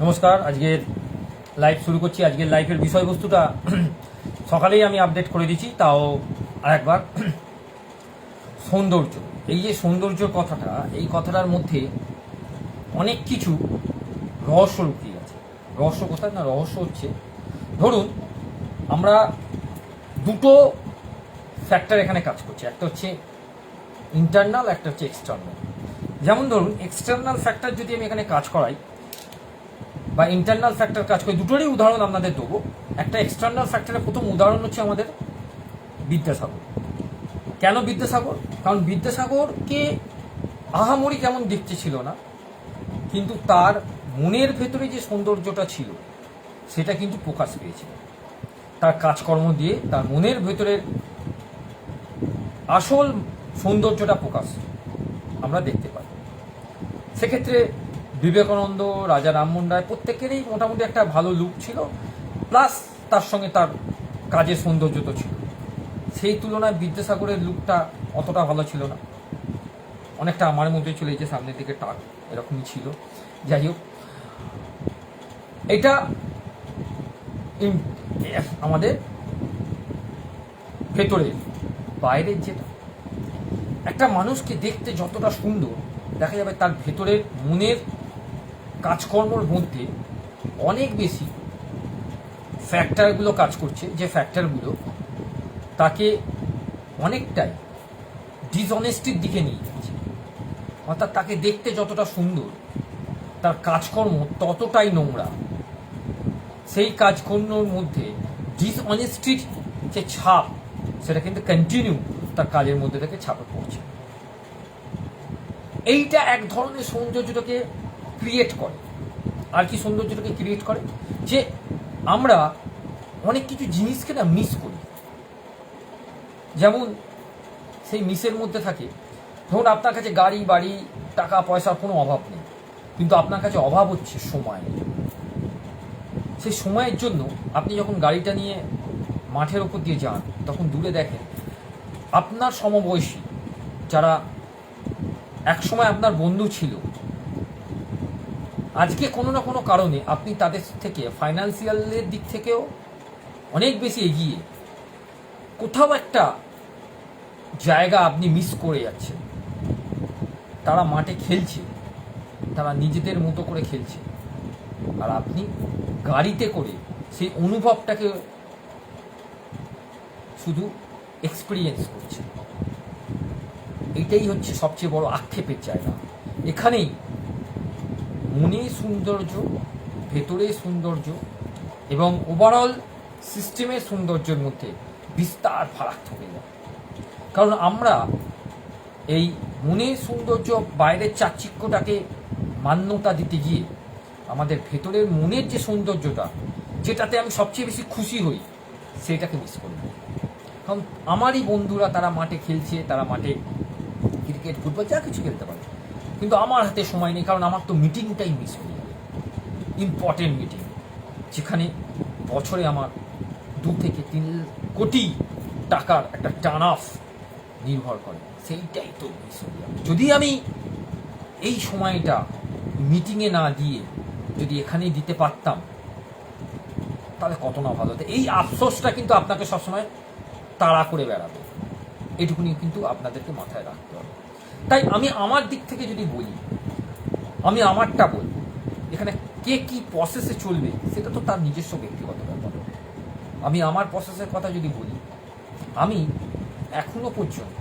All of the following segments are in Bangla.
নমস্কার, আজকের লাইভ শুরু করছি। আজকের লাইভের বিষয়বস্তুটা সকালেই আমি আপডেট করে দিচ্ছি, তাও আরেকবার। সৌন্দর্য। এই যে সৌন্দর্যর কথাটা, এই কথাটার মধ্যে অনেক কিছু রহস্য লুকিয়ে আছে। রহস্য কোথায় না? রহস্য হচ্ছে, ধরুন, আমরা দুটো ফ্যাক্টর এখানে কাজ করছে। একটা হচ্ছে ইন্টারনাল একটা হচ্ছে এক্সটার্নাল যেমন ধরুন এক্সটার্নাল ফ্যাক্টর যদি আমি এখানে কাজ করাই বা ইন্টারনাল ফ্যাক্টর কাজ করে, দুটোরই উদাহরণ আপনাদের দেবো। একটা এক্সটার্নাল ফ্যাক্টরের প্রথম উদাহরণ হচ্ছে আমাদের বিদ্যাসাগর। কেন বিদ্যাসাগর? কারণ বিদ্যাসাগরকে আহামরি কেমন দেখতে ছিল না, কিন্তু তার মনের ভেতরে যে সৌন্দর্যটা ছিল, সেটা কিন্তু প্রকাশ পেয়েছিল। তার কাজকর্ম দিয়ে তার মনের ভেতরের আসল সৌন্দর্যটা প্রকাশ আমরা দেখতে পাই। সেক্ষেত্রে বিবেকানন্দ, রাজা রামমোহন রায় প্রত্যেকেরই মোটামুটি একটা ভালো লুক ছিল। প্লাস তার সঙ্গে তার কাজের সৌন্দর্য তো ছিল। সেই তুলনায় বিদ্যাসাগরের লুকটা অতটা ভালো ছিল না। অনেকটা আমার মধ্যে চলে যে সামনের দিকে টাক এরকমই ছিল। যাই হোক, এটা আমাদের ভেতরের, বাইরের যেটা, একটা মানুষকে দেখতে যতটা সুন্দর, দেখা যাবে তার ভেতরের মনের কাজকর্মর মধ্যে অনেক বেশি ফ্যাক্টরগুলো কাজ করছে, যে ফ্যাক্টরগুলো তাকে অনেকটাই ডিসঅনেস্টির দিকে নিয়ে যাচ্ছে। অর্থাৎ তাকে দেখতে যতটা সুন্দর, তার কাজকর্ম ততটাই নোংরা। সেই কাজকর্মের মধ্যে ডিসঅনেস্টির যে ছাপ, সেটা কিন্তু কন্টিনিউ তার কাজের মধ্যে থেকে ছাপে পড়ছে। এইটা এক ধরনের সৌন্দর্যটাকে ক্রিয়েট করে। আর কি সৌন্দর্যটাকে ক্রিয়েট করে? যে আমরা অনেক কিছু জিনিসকে না মিস করি। যেমন সেই মিসের মধ্যে থাকে, ধরুন আপনার কাছে গাড়ি, বাড়ি, টাকা, পয়সার কোনো অভাব নেই। কিন্তু আপনার কাছে অভাব হচ্ছে সময়। সেই সময়ের জন্য আপনি যখন গাড়িটা নিয়ে মাঠের ওপর দিয়ে যান, তখন দূরে দেখেন আপনার সমবয়সী, যারা একসময় আপনার বন্ধু ছিল আজকে কোনো না কোনো কারণে আপনি তাদের থেকে ফাইন্যান্সিয়ালের দিক থেকেও অনেক বেশি এগিয়ে, কোথাও একটা জায়গা আপনি মিস করে যাচ্ছেন। তারা মাঠে খেলছে, তারা নিজেদের মতো করে খেলছে। আর আপনি গাড়িতে করে সেই অনুভবটাকে শুধু এক্সপিরিয়েন্স করছেন। এটাই হচ্ছে সবচেয়ে বড় আক্ষেপের জায়গা। এখানেই মনে সৌন্দর্য, ভেতরে সৌন্দর্য এবং ওভারঅল সিস্টেমের সৌন্দর্যের মধ্যে বিস্তার ফারাক থাকে যায় কারণ আমরা এই মনের সৌন্দর্য বাইরের চাকচিক্যটাকে মান্যতা দিতে গিয়ে আমাদের ভেতরের মনের যে সৌন্দর্যটা, যেটাতে আমি সবচেয়ে বেশি খুশি হই, সেটাকে মিস করি কারণ আমারই বন্ধুরা তারা মাঠে খেলছে, তারা মাঠে ক্রিকেট ফুটবল যা কিছু খেলতে পারে। কিন্তু আমার হাতে সময় নেই, কারণ আমার তো মিটিংটাই মিস যাবে ইম্পর্টেন্ট মিটিং যেখানে বছরে আমার দু থেকে তিন কোটি টাকার একটা টার্ন অফ নির্ভর করে। সেইটাই তো মিস হয়ে যদি আমি এই সময়টা মিটিংয়ে না দিয়ে যদি এখানেই দিতে পারতাম, তাহলে কত না ভালো হতো। এই আফসোসটা কিন্তু আপনাকে সবসময় তাড়া করে বেড়াবে। এটুকুনি কিন্তু আপনাদেরকে মাথায় রাখতে হবে। তাই আমি আমার দিক থেকে যদি বলি, আমি আমারটা বলি, এখানে কে কি প্রসেসে চলবে, সেটা তো তার নিজস্ব ব্যক্তিগত ব্যাপার। আমি আমার প্রসেসের কথা যদি বলি, আমি এখনও পর্যন্ত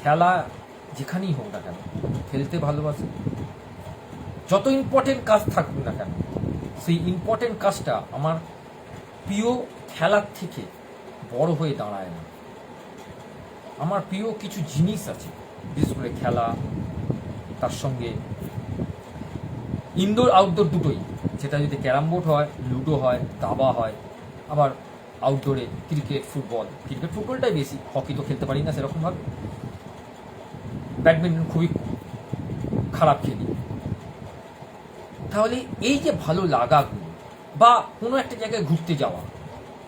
খেলা যেখানেই হোক না কেন, খেলতে ভালোবাসি। যত ইম্পর্টেন্ট কাজ থাকুক না কেন, সেই ইম্পর্টেন্ট কাজটা আমার প্রিয় খেলার থেকে বড় হয়ে দাঁড়ায় না। আমার প্রিয় কিছু জিনিস আছে করে খেলা, তার সঙ্গে ইনডোর আউটডোর দুটোই। সেটা যদি ক্যারাম বোর্ড হয়, লুডো হয়, দাবা হয়, আবার আউটডোরে ক্রিকেট ফুটবল ক্রিকেট ফুটবলটাই বেশি। হকি তো খেলতে পারি না সেরকমভাবে। ব্যাডমিন্টন খুবই খারাপ খেলি। তাহলে এই যে ভালো লাগাগুলো, বা কোনো একটা জায়গায় ঘুরতে যাওয়া,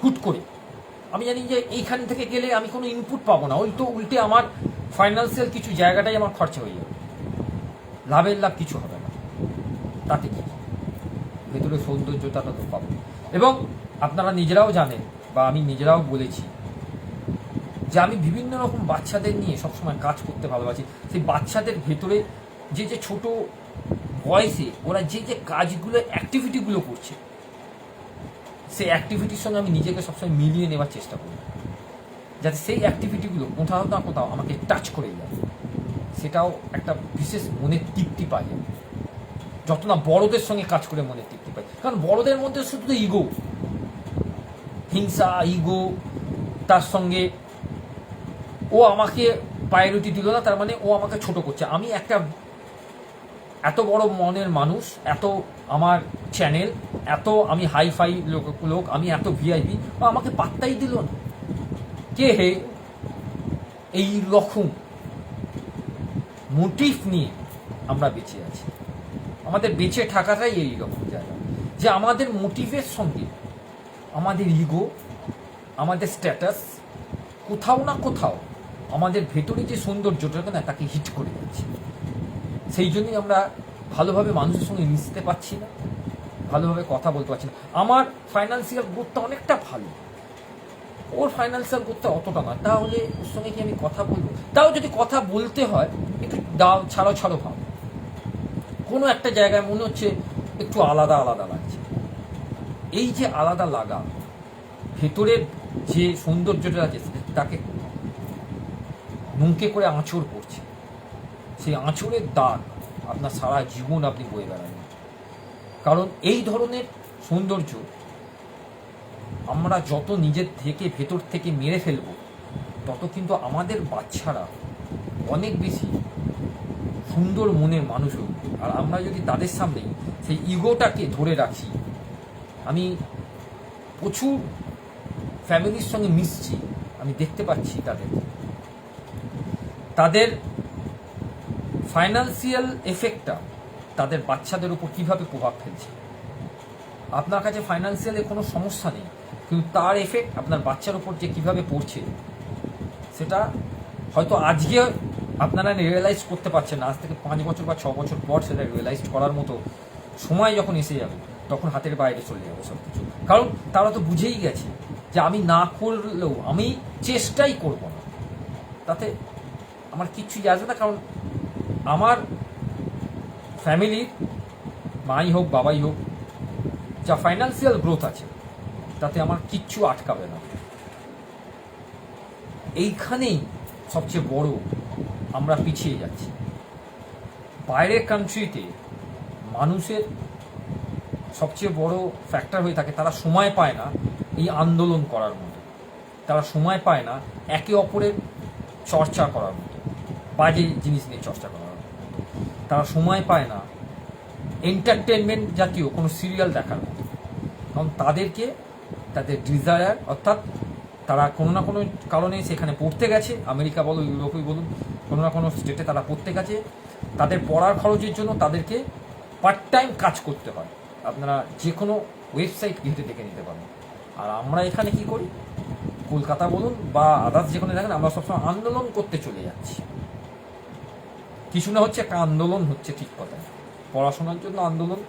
হুট করে। আমি জানি যে এইখান থেকে গেলে আমি কোনো ইনপুট পাবো না। উল্টো উল্টে আমার ফাইন্যান্সিয়াল কিছু জায়গাটাই আমার খরচা হয়ে যাবে। লাভের লাভ কিছু হবে না। তাতে কি? ভেতরের সৌন্দর্যটা তো পাবো। এবং আপনারা নিজেরাও জানেন, বা আমি নিজেরাও বলেছি, যে আমি বিভিন্ন রকম বাচ্চাদের নিয়ে সবসময় কাজ করতে ভালোবাসি। সেই বাচ্চাদের ভেতরে যে যে ছোট বয়সে ওরা যে যে কাজগুলো অ্যাক্টিভিটিগুলো করছে, সেই অ্যাক্টিভিটির সঙ্গে আমি নিজেকে সবসময় মিলিয়ে নেওয়ার চেষ্টা করি। যাতে সেই অ্যাক্টিভিটিগুলো কোথাও না কোথাও আমাকে টাচ করে যায়। সেটাও একটা বিশেষ মনের তৃপ্তি পাই যত না বড়দের সঙ্গে কাজ করে মনের তৃপ্তি পাই কারণ বড়দের মধ্যে শুধু তো ইগো হিংসা ইগো তার সঙ্গে ও আমাকে প্রায়োরিটি দিল না, তার মানে ও আমাকে ছোট করছে। আমি একটা এত বড় মনের মানুষ, এত আমার চ্যানেল এত আমি হাই ফাই লোক লোক, আমি এত ভিআইপি ও আমাকে পাত্তাই দিল না। কে হে এই রকম মোটিভ নিয়ে আমরা বেঁচে আছি? আমাদের বেঁচে থাকাটাই এই রকম জায়গা। যে আমাদের মোটিভের সঙ্গে আমাদের ইগো, আমাদের স্ট্যাটাস কোথাও না কোথাও আমাদের ভেতরে যে সৌন্দর্যটা না, তাকে হিট করে যাচ্ছে। সেই জন্যই আমরা ভালোভাবে মানুষের সঙ্গে মিশতে পারছি না, ভালোভাবে কথা বলতে পারছি না। আমার ফাইন্যান্সিয়াল গ্রোথটা অনেকটা ভালো। ওর ফাইন্যান্সিয়াল করতে অতটা না তাহলে ওর সঙ্গে কি আমি কথা বলব? তাও যদি কথা বলতে হয়, একটু দাও, ছাড়ো ছাড়ো ভাব। কোনো একটা জায়গায় মনে হচ্ছে একটু আলাদা আলাদা লাগছে। এই যে আলাদা লাগা ভেতরের যে সৌন্দর্যটা আছে, তাকে নুঙ্কে করে আঁচড় পড়ছে সেই আঁচড়ের দাগ আপনার সারা জীবন আপনি বয়ে বেড়াবেন। কারণ এই ধরনের সৌন্দর্য আমরা যত নিজের থেকে ভেতর থেকে মেরে ফেলব, তত কিন্তু আমাদের বাচ্চারা অনেক বেশি সুন্দর মনের মানুষ হইবে আর আমরা যদি তাদের সামনে সেই ইগোটাকে ধরে রাখি, আমি প্রচুর ফ্যামিলির সঙ্গে মিশছি, আমি দেখতে পাচ্ছি তাদের। তাদের ফাইন্যান্সিয়াল এফেক্টটা তাদের বাচ্চাদের উপর কীভাবে প্রভাব ফেলছে? আপনার কাছে ফাইন্যান্সিয়ালে কোনো সমস্যা নেই? কিন্তু তার এফেক্ট আপনার বাচ্চার উপর যে কীভাবে পড়ছে, সেটা হয়তো আজকে আপনারা রিয়েলাইজ করতে পারছেন না। আজ থেকে পাঁচ বছর বা ছ বছর পর সেটা রিয়েলাইজ করার মতো সময় যখন এসে যাবে, তখন হাতের বাইরে চলে যাবে সব কিছু কারণ তারা তো বুঝেই গেছে যে আমি না করলেও আমি চেষ্টাই করব না। তাতে আমার কিচ্ছুই আসবে না, কারণ আমার ফ্যামিলির মাই হোক, বাবাই হোক, যা ফাইন্যান্সিয়াল গ্রোথ আছে তাতে আমার কিচ্ছু আটকাবে না। এইখানেই সবচেয়ে বড় আমরা পিছিয়ে যাচ্ছি। বাইরের কান্ট্রিতে মানুষের সবচেয়ে বড় ফ্যাক্টর হয়ে থাকে, তারা সময় পায় না এই আন্দোলন করার মতো। তারা সময় পায় না একে অপরের চর্চা করার মতো, বাজে জিনিস নিয়ে চর্চা করার মতো। তারা সময় পায় না এন্টারটেনমেন্ট জাতীয় কোনো সিরিয়াল দেখার মতো। কারণ তাদেরকে তাদের ডিজায়ার অর্থাৎ তারা কোনো না কোনো কারণে সেখানে পড়তে গেছে। আমেরিকা বলো, ইউরোপই বলুন, কোনো না কোনো স্টেটে তারা পড়তে গেছে। তাদের পড়ার খরচের জন্য তাদেরকে পার্ট টাইম কাজ করতে হয়। আপনারা যে কোনো ওয়েবসাইট ঘেঁটে দেখে নিতে পারেন। আর আমরা এখানে কি করি? কলকাতা বলুন বা আদার্স যেখানে দেখেন, আমরা সবসময় আন্দোলন করতে চলে যাচ্ছি। কিছু না হচ্ছে, একটা আন্দোলন হচ্ছে ঠিক কথা পড়াশোনার জন্য আন্দোলন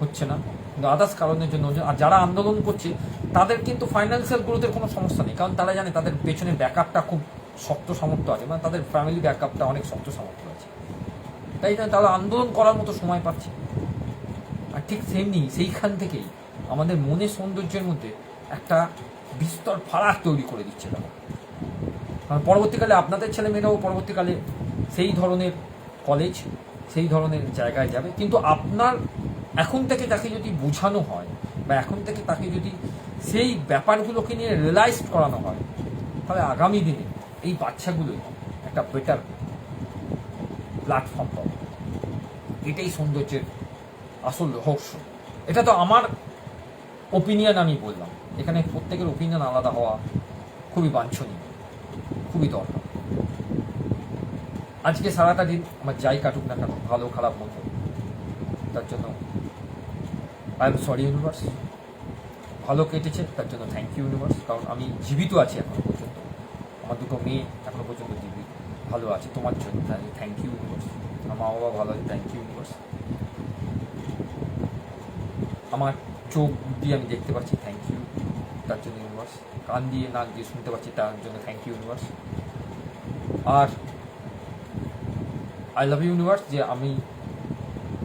হচ্ছে না। কিন্তু আদার্স কারণের জন্য আর যারা আন্দোলন করছে, তাদের কিন্তু ফাইন্যান্সিয়াল গ্রোথের কোনো সমস্যা নেই। কারণ তারা জানে তাদের পেছনে ব্যাকআপটা খুব শক্ত সামর্থ্য আছে মানে তাদের ফ্যামিলি ব্যাকআপটা অনেক শক্ত সামর্থ্য আছে। তাই জন্য তারা আন্দোলন করার মতো সময় পাচ্ছে। আর ঠিক সেমনি সেইখান থেকেই আমাদের মনের সৌন্দর্যের মধ্যে একটা বিস্তর ফারাক তৈরি করে দিচ্ছে তারা। কারণ পরবর্তীকালে আপনাদের ছেলেমেয়েরাও পরবর্তীকালে সেই ধরনের কলেজ সেই ধরনের জায়গায় যাবে। কিন্তু আপনার এখন থেকে তাকে যদি বোঝানো হয় বা এখন থেকে তাকে যদি সেই ব্যাপারগুলোকে নিয়ে রিয়েলাইজ করানো হয়, তাহলে আগামী দিনে এই বাচ্চাগুলোই একটা বেটার প্ল্যাটফর্ম পাবে। এটাই সৌন্দর্যের আসল রহস্য। এটা তো আমার ওপিনিয়ন আমি বললাম। এখানে প্রত্যেকের ওপিনিয়ন আলাদা হওয়া খুবই বাঞ্ছনীয়, খুবই দরকার। আজকে সারাটা দিন আমার যাই কাটুক না কাটুক ভালো খারাপ মন্দ, তার জন্য আই এম সরি ইউনিভার্স ভালো কেটেছে, তার জন্য থ্যাংক ইউ ইউনিভার্স কারণ আমি জীবিত আছি এখনও পর্যন্ত। আমার দুটো মেয়ে এখনও পর্যন্ত জীবিত। ভালো আছে তোমার জন্য থ্যাংক ইউ ইউনিভার্স আমার মা বাবা ভালো আছে থ্যাংক ইউ ইউনিভার্স আমার চোখ দিয়ে আমি দেখতে পাচ্ছি থ্যাংক ইউ তার জন্য ইউনিভার্স কান দিয়ে, নাক দিয়ে শুনতে পাচ্ছি, তার জন্য থ্যাংক ইউ ইউনিভার্স আর আই লাভ ইউ ইউনিভার্স যে আমি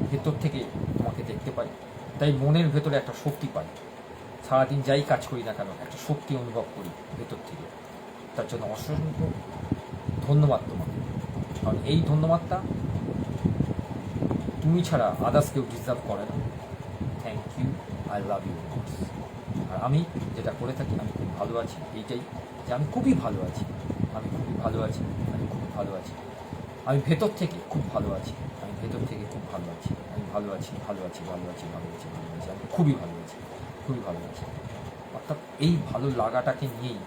ভেতর থেকে তোমাকে দেখতে পাই। তাই মনের ভেতরে একটা শক্তি পাই। সারাদিন যাই কাজ করি না কেন, একটা শক্তি অনুভব করি ভেতর থেকে। তার জন্য অসংখ্য ধন্যবাদ তোমাকে। কারণ এই ধন্যবাদটা তুমি ছাড়া আদার্স কেউ ডিজার্ভ করে না। Thank you I love you আর আমি যেটা করে থাকি, আমি খুব ভালো আছি, এইটাই যে আমি খুবই ভালো আছি। আমি খুবই ভালো আছি, আমি খুব ভালো আছি। আমি ভেতর থেকে খুব ভালো আছি, আমি ভেতর থেকে খুব ভালো আছি। ভালো আছি ভালো আছি ভালো আছি ভালো আছি ভালো আছি, আমি খুবই ভালো আছি, খুবই ভালো আছি। অর্থাৎ এই ভালো লাগাটাকে নিয়েই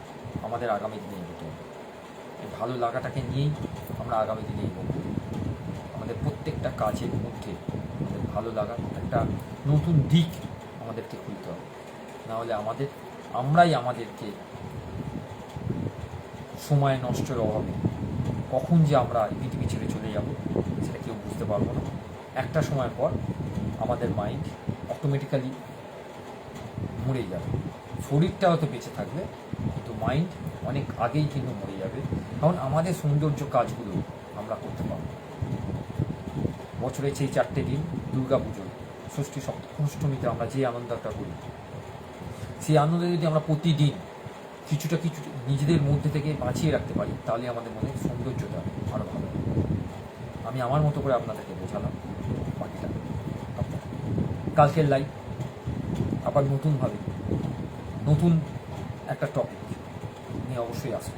আমাদের আগামী দিনে এগোতে হবে। এই ভালো লাগাটাকে নিয়েই আমরা আগামী দিনে এগোবো। আমাদের প্রত্যেকটা কাজের মধ্যে আমাদের ভালো লাগা একটা নতুন দিক আমাদেরকে খুলতে হবে। নাহলে আমাদের, আমরাই আমাদেরকে সময় নষ্টের অভাবে কখন যে আমরা পৃথিবী ছেড়ে চলে যাব, সেটা কেউ বুঝতে পারব না। একটা সময় পর আমাদের মাইন্ড অটোমেটিক্যালি মরে যাবে। শরীরটা হয়তো বেঁচে থাকবে, কিন্তু মাইন্ড অনেক আগেই কিন্তু মরে যাবে। কারণ আমাদের সৌন্দর্য কাজগুলো আমরা করতে পারব। বছরের সেই চারটে দিন দুর্গা পুজো, ষষ্ঠী সপ্তমী অষ্টমীতে আমরা যে আনন্দটা করি, সেই আনন্দে যদি আমরা প্রতিদিন কিছুটা কিছু নিজেদের মধ্যে থেকে বাঁচিয়ে রাখতে পারি, তাহলে আমাদের মনে সৌন্দর্যটা আরও ভালো আমি আমার মতো করে আপনাদেরকে বোঝালাম। কালকের লাইভ আবার নতুনভাবে নতুন একটা টপিক নিয়ে অবশ্যই আসব।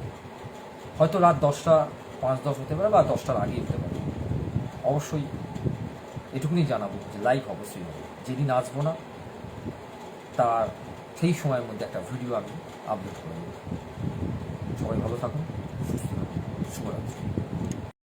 হয়তো রাত দশটা, পাঁচ দশ হতে পারে বা দশটার আগে হতে পারে। অবশ্যই এটুকুনি জানাব যে লাইভ অবশ্যই হবে। যেদিন আসব না, তার সেই সময়ের মধ্যে একটা ভিডিও আমি আপলোড করে দেবো। সবাই ভালো থাকুন, সুস্থ থাকুন। শুভরাত্রি।